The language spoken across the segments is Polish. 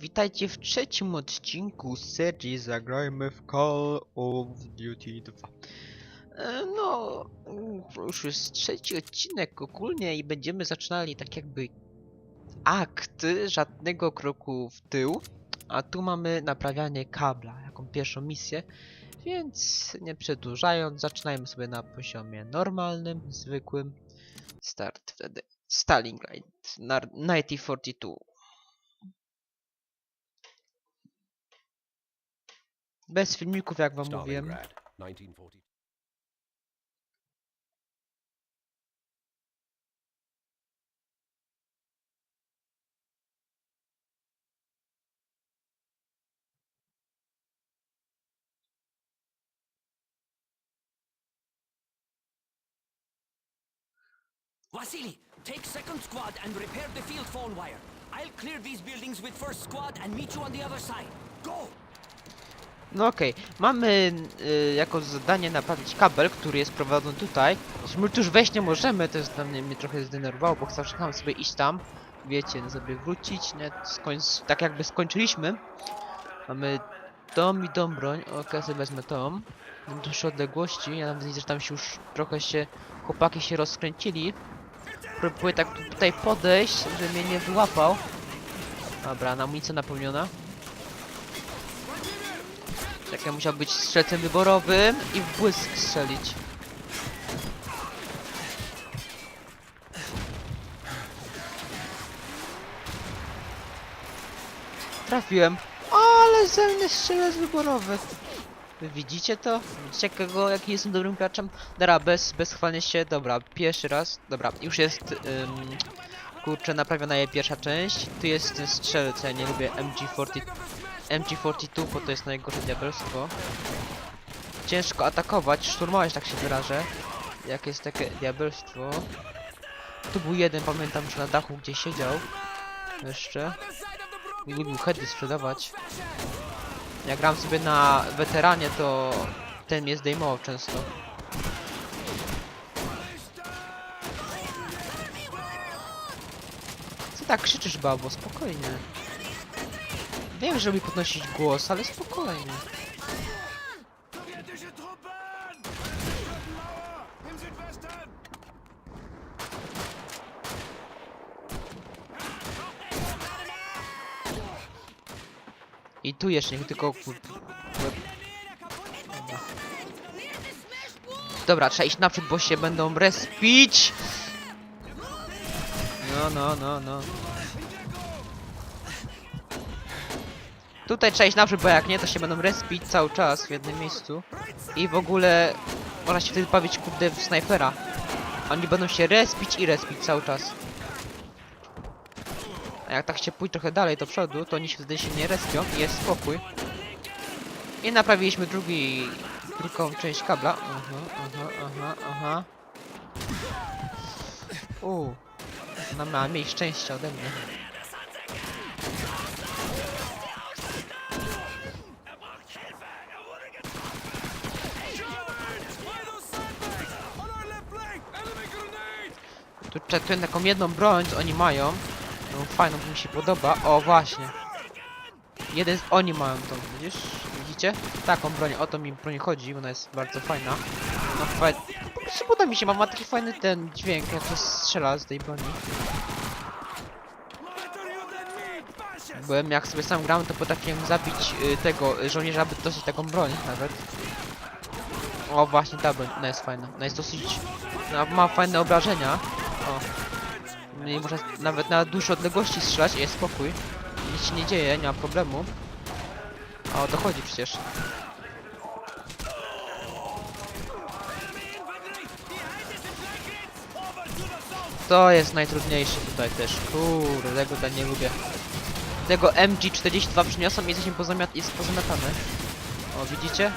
Witajcie w trzecim odcinku serii Zagrajmy w Call of Duty 2. E, No, już jest trzeci odcinek ogólnie i będziemy zaczynali tak jakby akt żadnego kroku w tył. A tu mamy naprawianie kabla, jaką pierwszą misję. Więc nie przedłużając, zaczynajmy sobie na poziomie normalnym, zwykłym. Start wtedy. Stalingrad, Nar- 1942. Bez filmików, jak wam mówiłem. Stalingrad, 1940. Vasily, take second squad and repair the field phone wire. I'll clear these buildings with first squad and meet you on the other side. Go! No okej, mamy y, jako zadanie naprawić kabel, który jest prowadzony tutaj. My już wejść nie możemy, to jest dla mnie, mnie trochę zdenerwowało, bo zawsze chciałem sobie iść tam. Wiecie, no sobie wrócić, nie? Skońc tak jakby skończyliśmy. Mamy dom i dom broń. Okej, sobie wezmę tą. Mam dłuższe odległości, ja nawet widzę, że tam się już trochę się, chłopaki się rozkręcili. Próbuję tak tu- tutaj podejść, żeby mnie nie wyłapał. Dobra, amunicja napełniona. Czekaj, musiał być strzelcem wyborowym i w błysk strzelić. Trafiłem. Ale ze mnie strzelec wyborowy. Wy widzicie to? Widzicie kogo, jaki jestem dobrym graczem? Dobra, bez, bez chwalenia się. Dobra, pierwszy raz. Dobra, już jest... Ym, kurczę, naprawiona jej pierwsza część. Tu jest ten strzelec, ja nie lubię MG40 MG42, bo to jest najgorsze diabelstwo. Ciężko atakować, szturmować tak się wyrażę. Jak jest takie diabelstwo. Tu był jeden, pamiętam, że na dachu gdzie siedział. Jeszcze. I lubił heady sprzedawać. Jak gram sobie na weteranie, to ten mnie zdejmował często. Co tak krzyczysz, babo? Spokojnie. Wiem, że lubi podnosić głos, ale spokojnie. I tu jeszcze nie tylko. Dobra, trzeba iść naprzód, bo się będą respić. No, no, no, no. Tutaj trzeba iść naprzód, bo jak nie, to się będą respić cały czas w jednym miejscu. I w ogóle można się wtedy bawić kurde w snajpera. Oni będą się respić i respić cały czas. A jak tak się pójść trochę dalej do przodu, to oni się wtedy się nie respią i jest spokój. I naprawiliśmy drugi, drugą część kabla. Aha, aha, aha, aha. Uuu. Ona miała mniej szczęścia ode mnie. Tu czekam taką jedną broń, co oni mają. No fajną, mi się podoba. O, właśnie. Jeden z oni mają tą, widzisz? Widzicie? Taką broń, o to mi broń chodzi, ona jest bardzo fajna. No fajna. Podoba mi się, ma, ma taki fajny ten dźwięk, jak się strzela z tej broni. Byłem jak sobie sam grałem, to potrafiłem zabić y, tego y, żołnierza, aby dosyć taką broń nawet. O, właśnie ta broń, ona jest fajna. Ona jest dosyć... No, ma fajne obrażenia. O. Nie można nawet na dłuższe odległości strzelać jest spokój. Nic się nie dzieje, nie ma problemu. O, dochodzi przecież. To jest najtrudniejsze tutaj też. Kurde, tego tutaj nie lubię. Tego MG42 przyniosą i jesteśmy pozamiat jest pozamiatane. O, widzicie?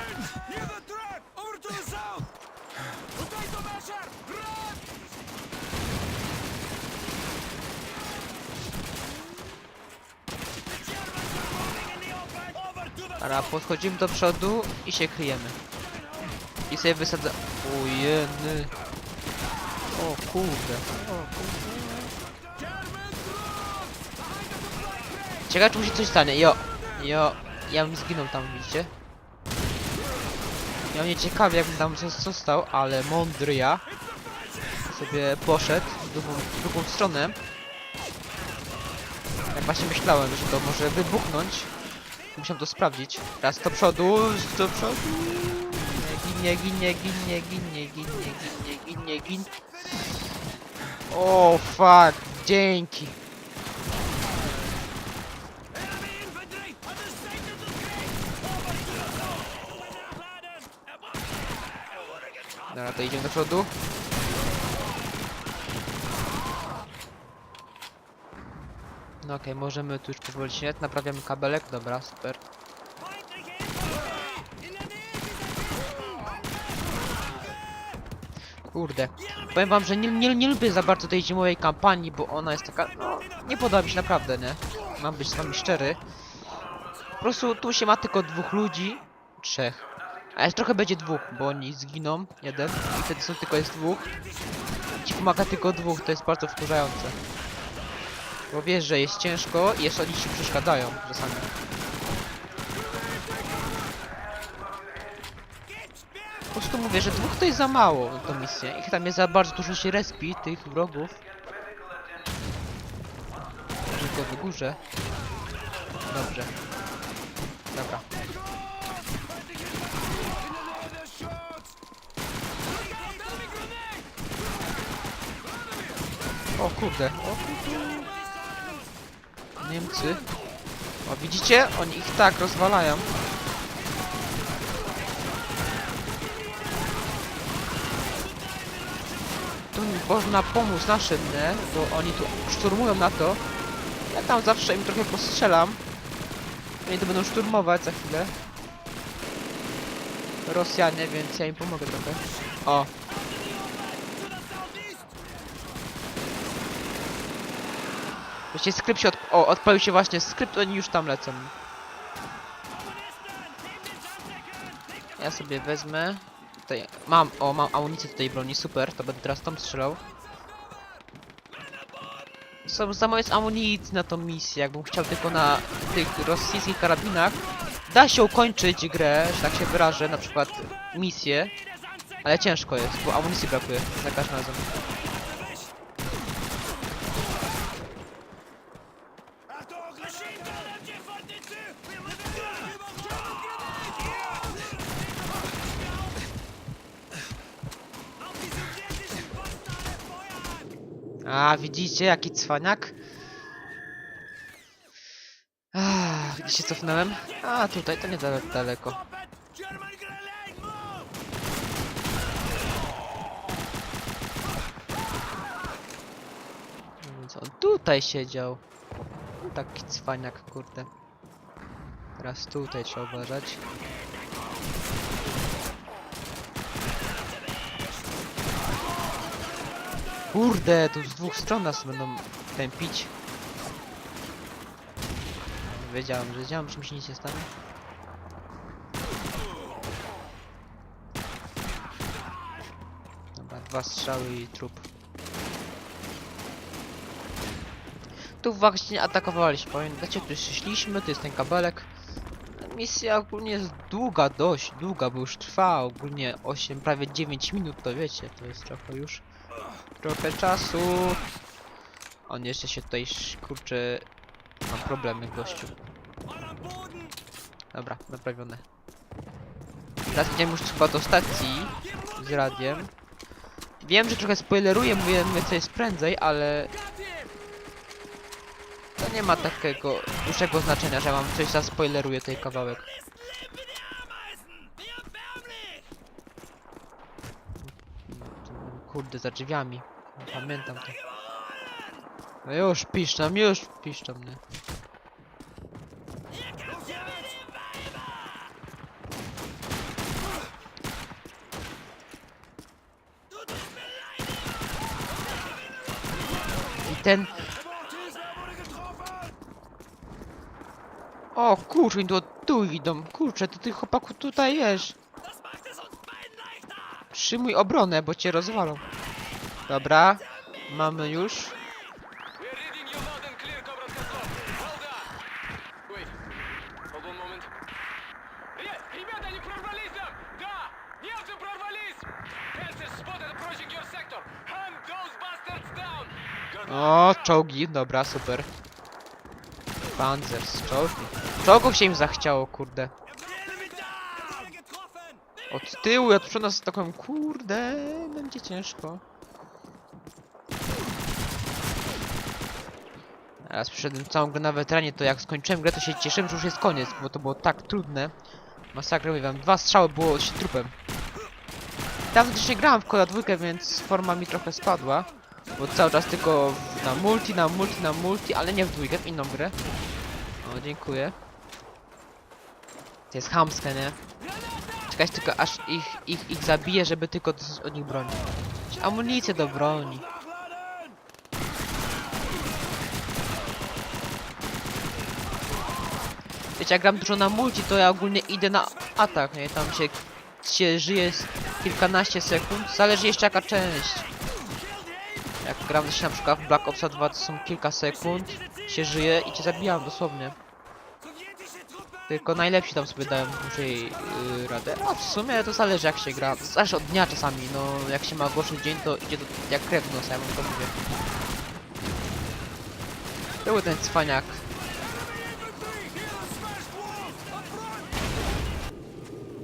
Dobra, podchodzimy do przodu i się kryjemy. I sobie wysadza... Ojeny. O kurde. O kurde. Ciekawe czy mu się coś stanie. Jo, jo, ja bym zginął tam, widzicie? Ja mnie ciekawie jakbym tam zos- został, ale mądry ja sobie poszedł w drugą, w drugą stronę. Jak właśnie myślałem, że to może wybuchnąć. Musiałem to sprawdzić. Raz do przodu, do przodu. Nie ginie, ginie, ginie, ginie, ginie, ginie, ginie. O, fuck, dzięki. Dobra, to idziemy do przodu. No okej, możemy tu już powoli się naprawiamy kabelek, dobra, super. Kurde. Powiem wam, że nie, nie, nie lubię za bardzo tej zimowej kampanii, bo ona jest taka, no, nie podoba mi się naprawdę, nie? Mam być z wami szczery. Po prostu tu się ma tylko dwóch ludzi, trzech. A jest trochę będzie dwóch, bo oni zginą, jeden, i wtedy są tylko jest dwóch. Ci pomaga tylko dwóch, to jest bardzo wkurzające. Bo wiesz, że jest ciężko i jeszcze oni ci przeszkadzają czasami. Po prostu mówię, że dwóch to jest za mało na tą misję. Ich tam jest za bardzo dużo się respi, tych wrogów. Tylko w górze. Dobrze. Dobra. O kurde. O kurde. Niemcy. O widzicie? Oni ich tak rozwalają. Tu można pomóc naszym, nie? Bo oni tu szturmują na to. Ja tam zawsze im trochę postrzelam. Oni to będą szturmować za chwilę. Rosjanie, więc ja im pomogę trochę. O. Wiecie, skrypt się od... O, odpalił się właśnie skrypt, oni już tam lecą. Ja sobie wezmę. Tutaj mam, o, mam amunicję tutaj broni, super, to będę teraz tam strzelał. Są za mało jest amunicji na tą misję, jakbym chciał tylko na tych rosyjskich karabinach. Da się ukończyć grę, że tak się wyrażę, na przykład misję. Ale ciężko jest, bo amunicji brakuje za każdym razem. A, widzicie, jaki cwaniak? Ah, gdzie się cofnąłem? A, tutaj, to nie dale- daleko. No Więc on tutaj siedział. Taki cwaniak, kurde. Teraz tutaj trzeba uważać. Kurde, tu z dwóch stron nas będą tępić. Wiedziałem, że wiedziałem, że mi się nic nie stanie. Dobra, dwa strzały i trup. Tu właśnie atakowaliśmy, pamiętacie, tu szliśmy, tu jest ten kabelek. Misja ogólnie jest długa, dość długa, bo już trwa ogólnie 8, prawie 9 minut, to wiecie, to jest trochę już trochę czasu. On jeszcze się tutaj, kurczę, mam problemy gościu. Dobra, naprawione. Teraz idziemy już chyba do stacji z radiem. Wiem, że trochę spoileruję, mówię, co jest prędzej, ale to nie ma takiego dużego znaczenia, że mam coś zaspoileruję tej kawałek. Kurde, za drzwiami. Pamiętam to. No już piszczam, już piszczam, nie? I ten... O kurczę, tu, tu idą. Kurczę, to tych chłopaków tutaj jest. Przyjmuj obronę, bo cię rozwalą. Dobra, mamy już. O, czołgi, dobra, super. Panzers, czołgi. Czołgów się im zachciało, kurde. Od tyłu, od przodu z taką, kurde, będzie ciężko. Teraz przyszedłem całą grę na weteranie, to jak skończyłem grę, to się cieszyłem, że już jest koniec, bo to było tak trudne. Masakra, wam, dwa strzały było się trupem. Dawno też nie grałem w Koda dwójkę, więc forma mi trochę spadła. Bo cały czas tylko na multi, na multi, na multi, ale nie w dwójkę, w inną grę. O, dziękuję. To jest chamskie, nie? Czekać tylko aż ich, ich, ich zabije, żeby tylko od nich broń. Amunicję do broni. Wiecie, jak gram dużo na multi, to ja ogólnie idę na atak, nie? Tam się, się żyje kilkanaście sekund, zależy jeszcze jaka część. Jak gram też na przykład w Black Ops 2, to są kilka sekund, się żyje i cię zabijam dosłownie. Tylko najlepsi tam sobie dają dłużej yy, radę. A w sumie to zależy jak się gra. Zależy od dnia czasami, no jak się ma gorszy dzień, to idzie to jak krew w nos, ja to mówię. To był ten cwaniak.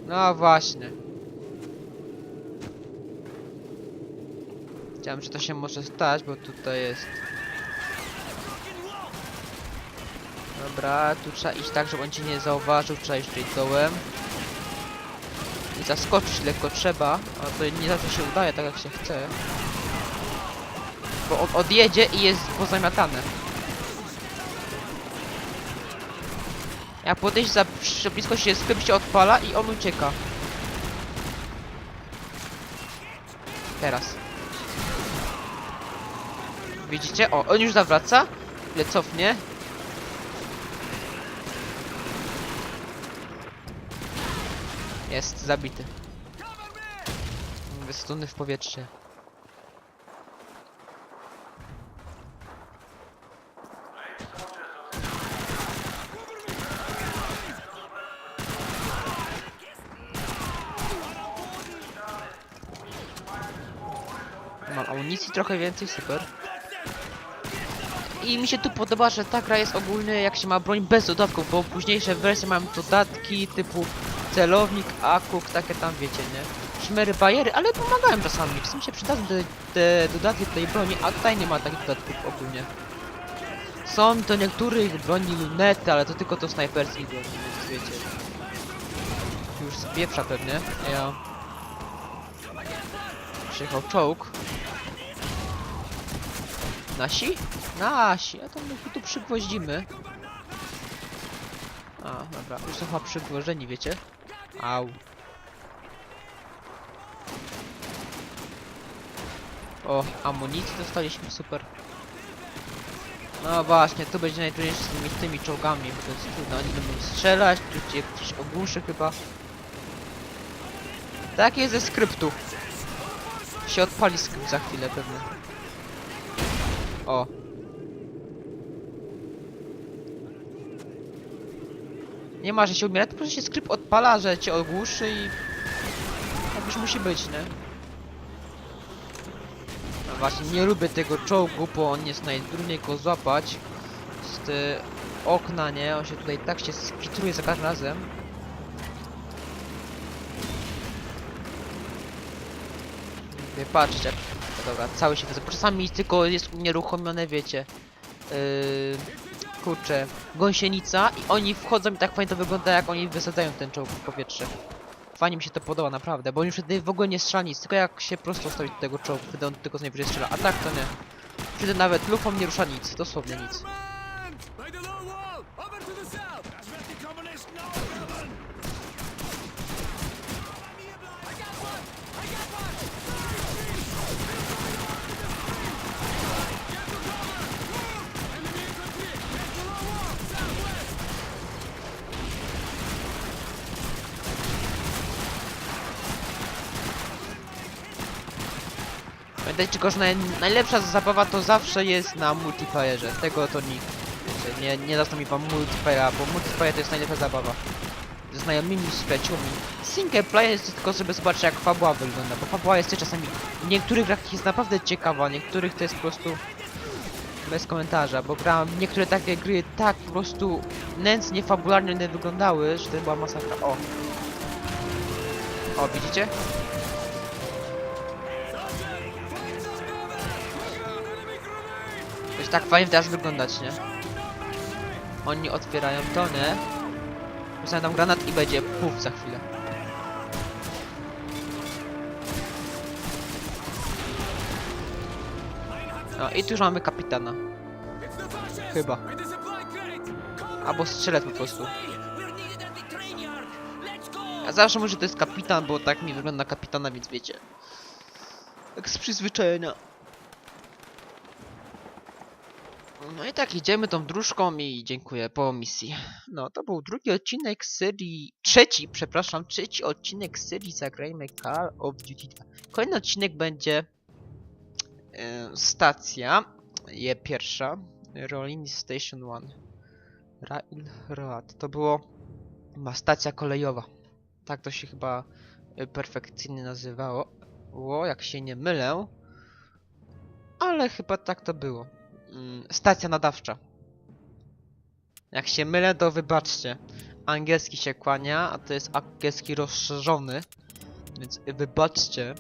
No właśnie. Chciałem, że to się może stać, bo tutaj jest Dobra, tu trzeba iść tak, żeby on cię nie zauważył, trzeba iść tutaj dołem. I zaskoczyć lekko trzeba, ale to nie zawsze się udaje tak jak się chce. Bo on odjedzie i jest pozamiatane. Jak podejść za blisko się skryp się odpala i on ucieka. Teraz. Widzicie? O, on już zawraca. Ile cofnie. Jest zabity. Wystuny w powietrze. Mam amunicji trochę więcej, super. I mi się tu podoba, że ta gra jest ogólnie jak się ma broń bez dodatków, bo późniejsze wersje mają dodatki typu celownik, akuk, takie tam wiecie, nie? Szmery, bajery, ale pomagają czasami. W sumie się przydadzą te, te dodatki do tej broni, a tutaj nie ma takich dodatków ogólnie. Są do niektórych broni lunety, ale to tylko do snajperskich broni, więc wiecie. Już z pieprza pewnie. Ja. Przyjechał czołg. Nasi? Nasi, a to my tu przygwoździmy. A, dobra, już są chyba przygwożeni, wiecie? Au. O, amunicji dostaliśmy, super. No właśnie, to będzie najtrudniejsze z tymi, tymi czołgami, bo to jest trudno, oni będą strzelać, tu cię ktoś ogłuszy chyba. Tak jest ze skryptu. Się odpali skrypt za chwilę pewnie. O. Nie ma, że się umiera, to po prostu się skrypt odpala, że cię ogłuszy i... Tak już musi być, nie? No właśnie, nie lubię tego czołgu, bo on jest najtrudniej go złapać. Z okna, nie? On się tutaj tak się skitruje za każdym razem. Mówię, patrzcie, jak... Dobra, cały się. Czasami tylko jest unieruchomione, wiecie. Yy, kurczę, gąsienica i oni wchodzą i tak fajnie to wygląda, jak oni wysadzają ten czołg w powietrze. Fajnie mi się to podoba, naprawdę, bo on już wtedy w ogóle nie strzela nic, tylko jak się prosto stawi do tego czołgu, wtedy on tylko z najwyżej strzela, a tak to nie. Wtedy nawet lufą nie rusza nic, dosłownie nic. Pamiętajcie że naj, najlepsza zabawa to zawsze jest na multiplayerze, tego to nikt. wiecie, Nie, nie zastąpi wam multiplayera, bo multiplayer to jest najlepsza zabawa. ze znajomymi, z przyjaciółmi. Single player jest tylko, żeby zobaczyć jak fabuła wygląda, bo fabuła jest czasami... W niektórych grach jest naprawdę ciekawa, niektórych to jest po prostu... Bez komentarza, bo grałem niektóre takie gry tak po prostu nędznie, fabularnie wyglądały, że to była masakra. O! O, widzicie? Jest tak fajnie też wyglądać, nie? Oni otwierają tonę. Rzucają tam granat i będzie puf za chwilę. No i tu już mamy kapitana. Chyba. Albo strzelec po prostu. Ja zawsze mówię, że to jest kapitan, bo tak mi wygląda na kapitana, więc wiecie. Tak z przyzwyczajenia. No i tak, idziemy tą dróżką i dziękuję po misji. No, to był drugi odcinek serii... Trzeci, przepraszam, trzeci odcinek serii Zagrajmy Call of Duty 2. Kolejny odcinek będzie... E, stacja. Je pierwsza. Rolling Station 1. Rail Road. To było... Ma stacja kolejowa. Tak to się chyba y, perfekcyjnie nazywało. Ło, jak się nie mylę. Ale chyba tak to było. Mm, Stacja nadawcza. Jak się mylę, to wybaczcie. Angielski się kłania, a to jest angielski rozszerzony. Więc wybaczcie.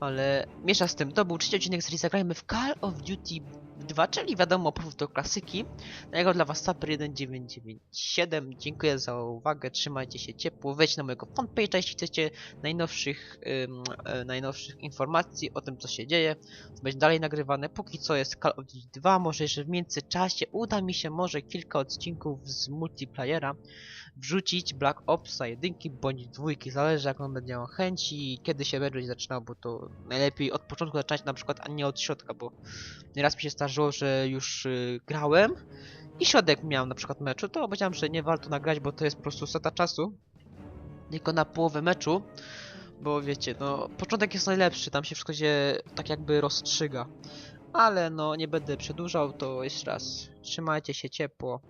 Ale miesza z tym. To był trzeci odcinek serii Zagrajmy w Call of Duty 2, czyli wiadomo, powrót do klasyki. Na jego dla was Saper 1997. Dziękuję za uwagę, trzymajcie się ciepło. Wejdź na mojego fanpage'a, jeśli chcecie najnowszych, e, najnowszych informacji o tym, co się dzieje. To będzie dalej nagrywane. Póki co jest Call of Duty 2. Może jeszcze w międzyczasie uda mi się może kilka odcinków z multiplayera wrzucić Black Opsa jedynki bądź dwójki, zależy jak on będzie miał chęci i kiedy się będzie zaczynał, bo to najlepiej od początku zaczynać na przykład, a nie od środka, bo nieraz mi się zdarzyło, że już y, grałem i środek miałem na przykład meczu, to powiedziałem, że nie warto nagrać, bo to jest po prostu strata czasu. Tylko na połowę meczu, bo wiecie, no początek jest najlepszy, tam się wszystko się tak jakby rozstrzyga. Ale no nie będę przedłużał, to jeszcze raz trzymajcie się ciepło,